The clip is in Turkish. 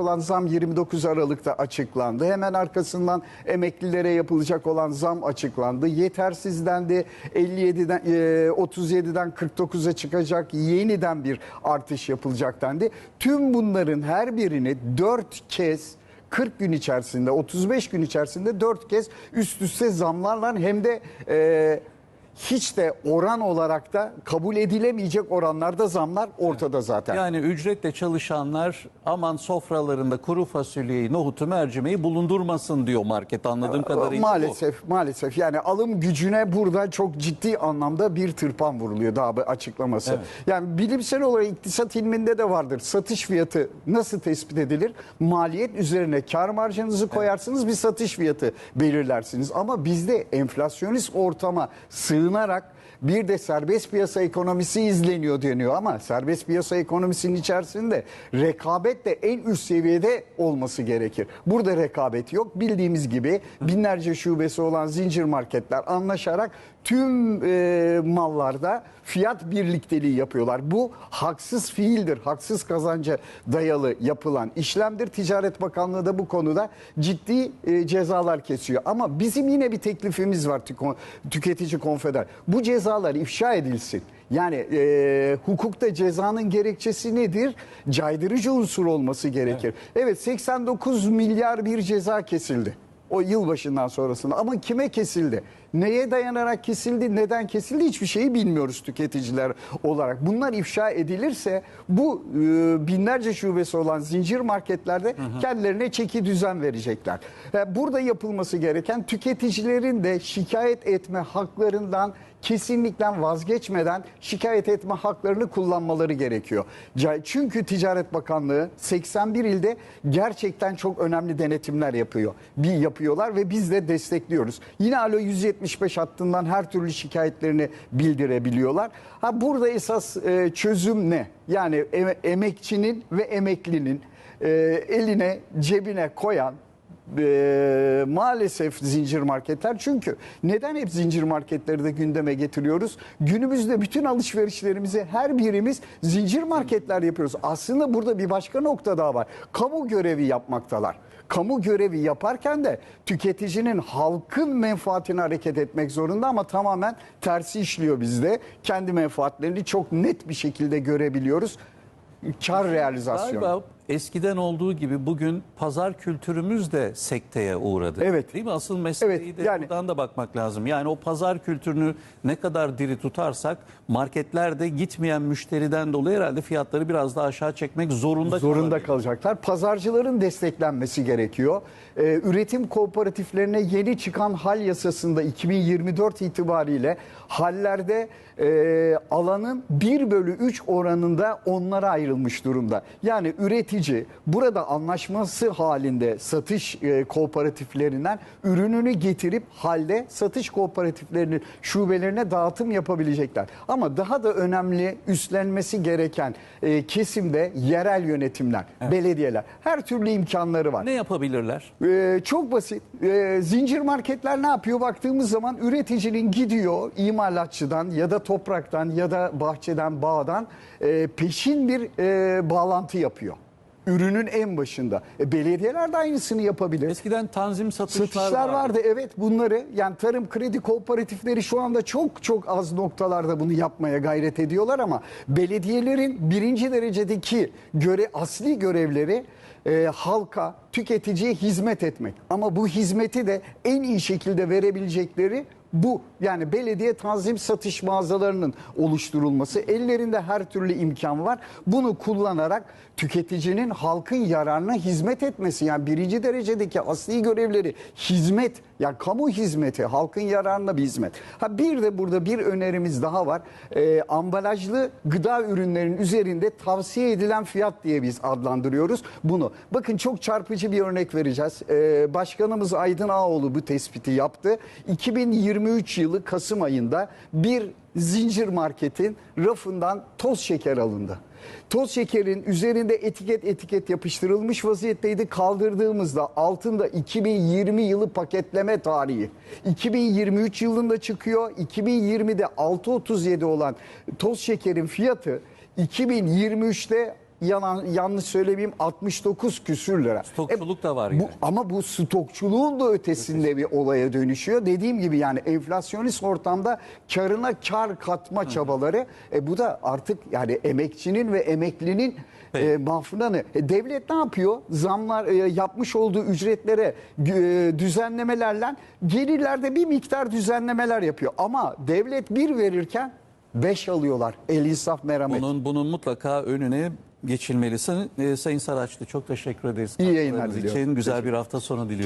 olan zam 29 Aralık'ta açıklandı. Hemen arkasından emeklilere yapılacak olan zam açıklandı. Yetersiz dendi. 57'den e, 37'den 49'a çıkacak. Yeniden bir artış yapılacak dendi. Tüm bunların her birini 4 kez 40 gün içerisinde 35 gün içerisinde 4 kez üst üste zamlarla hem de e, hiç de oran olarak da kabul edilemeyecek oranlarda zamlar ortada zaten. Yani ücretle çalışanlar aman sofralarında kuru fasulyeyi, nohutu, mercimeği bulundurmasın diyor market anladığım kadarıyla. bu. Maalesef maalesef yani alım gücüne burada çok ciddi anlamda bir tırpan vuruluyor daha bir açıklaması. Evet. Yani bilimsel olarak iktisat ilminde de vardır. Satış fiyatı nasıl tespit edilir? Maliyet üzerine kar marjınızı koyarsınız bir satış fiyatı belirlersiniz. Ama bizde enflasyonist ortama sığınarak bir de serbest piyasa ekonomisi izleniyor deniyor ama serbest piyasa ekonomisinin içerisinde rekabet de en üst seviyede olması gerekir. Burada rekabet yok. Bildiğimiz gibi binlerce şubesi olan zincir marketler anlaşarak tüm e, mallarda fiyat birlikteliği yapıyorlar. Bu haksız fiildir. Haksız kazanca dayalı yapılan işlemdir. Ticaret Bakanlığı da bu konuda ciddi e, cezalar kesiyor. Ama bizim yine bir teklifimiz var tüketici konfeder. Bu cezalar ifşa edilsin. Yani e, hukukta cezanın gerekçesi nedir? Caydırıcı unsur olması gerekir. Evet 89 milyar bir ceza kesildi. O yılbaşından sonrasında ama kime kesildi? Neye dayanarak kesildi? Neden kesildi? Hiçbir şeyi bilmiyoruz tüketiciler olarak. Bunlar ifşa edilirse bu e, binlerce şubesi olan zincir marketlerde kendilerine çeki düzen verecekler. E, burada yapılması gereken tüketicilerin de şikayet etme haklarından kesinlikle vazgeçmeden şikayet etme haklarını kullanmaları gerekiyor. Çünkü Ticaret Bakanlığı 81 ilde gerçekten çok önemli denetimler yapıyor. Bir yapıyorlar ve biz de destekliyoruz. Yine Alo 175 hattından her türlü şikayetlerini bildirebiliyorlar. Ha burada esas e, çözüm ne? Yani em- emekçinin ve emeklinin e, eline cebine koyan e, maalesef zincir marketler çünkü neden hep zincir marketleri de gündeme getiriyoruz? Günümüzde bütün alışverişlerimizi her birimiz zincir marketler yapıyoruz. Aslında burada bir başka nokta daha var. Kamu görevi yapmaktalar. Kamu görevi yaparken de tüketicinin halkın menfaatine hareket etmek zorunda ama tamamen tersi işliyor bizde. Kendi menfaatlerini çok net bir şekilde görebiliyoruz. Kar realizasyonu. Galiba eskiden olduğu gibi bugün pazar kültürümüz de sekteye uğradı. Evet. Değil mi? Asıl meseleyi Evet, de yani- buradan da bakmak lazım. Yani o pazar kültürünü ne kadar diri tutarsak marketlerde gitmeyen müşteriden dolayı herhalde fiyatları biraz daha aşağı çekmek zorunda zorunda kalacaklar. Pazarcıların desteklenmesi gerekiyor. Ee, üretim kooperatiflerine yeni çıkan hal yasasında 2024 itibariyle hallerde e, alanın 1 bölü 3 oranında onlara ayrılmış durumda. Yani üretici burada anlaşması halinde satış e, kooperatiflerinden ürününü getirip halde satış kooperatiflerinin şubelerine dağıtım yapabilecekler. Ama daha da önemli üstlenmesi gereken e, kesimde yerel yönetimler, belediyeler. Her türlü imkanları var. Ne yapabilirler? Ee, çok basit. Ee, zincir marketler ne yapıyor? Baktığımız zaman üreticinin gidiyor imalatçıdan ya da topraktan ya da bahçeden, bağdan e, peşin bir e, bağlantı yapıyor. Ürünün en başında. E, belediyeler de aynısını yapabilir. Eskiden tanzim satışlar, Satışlar vardı. vardı evet bunları yani tarım kredi kooperatifleri şu anda çok çok az noktalarda bunu yapmaya gayret ediyorlar ama belediyelerin birinci derecedeki göre asli görevleri e, halka tüketiciye hizmet etmek ama bu hizmeti de en iyi şekilde verebilecekleri bu yani belediye tanzim satış mağazalarının oluşturulması ellerinde her türlü imkan var. Bunu kullanarak tüketicinin halkın yararına hizmet etmesi yani birinci derecedeki asli görevleri hizmet yani kamu hizmeti halkın yararına bir hizmet. Ha bir de burada bir önerimiz daha var. Ee, ambalajlı gıda ürünlerinin üzerinde tavsiye edilen fiyat diye biz adlandırıyoruz bunu. Bakın çok çarpıcı bir örnek vereceğiz. Ee, Başkanımız Aydın Ağoğlu bu tespiti yaptı. 2023 yılı Kasım ayında bir zincir marketin rafından toz şeker alındı. Toz şekerin üzerinde etiket etiket yapıştırılmış vaziyetteydi. Kaldırdığımızda altında 2020 yılı paketleme tarihi. 2023 yılında çıkıyor. 2020'de 6.37 olan toz şekerin fiyatı 2023'te yalan yanlış söylemeyeyim 69 küsür lira. Stokçuluk da var bu, yani. ama bu stokçuluğun da ötesinde bir olaya dönüşüyor. Dediğim gibi yani enflasyonist ortamda karına kar katma çabaları e, bu da artık yani emekçinin ve emeklinin Peki. e, mafranı. E, devlet ne yapıyor? Zamlar e, yapmış olduğu ücretlere e, düzenlemelerle gelirlerde bir miktar düzenlemeler yapıyor. Ama devlet bir verirken beş alıyorlar. El insaf merhamet. Bunun, bunun mutlaka önüne geçilmelisin. Ee, Sayın Saraçlı çok teşekkür ederiz. İyi yayınlar katkılarınız diliyorum. için güzel bir hafta sonu diliyorum.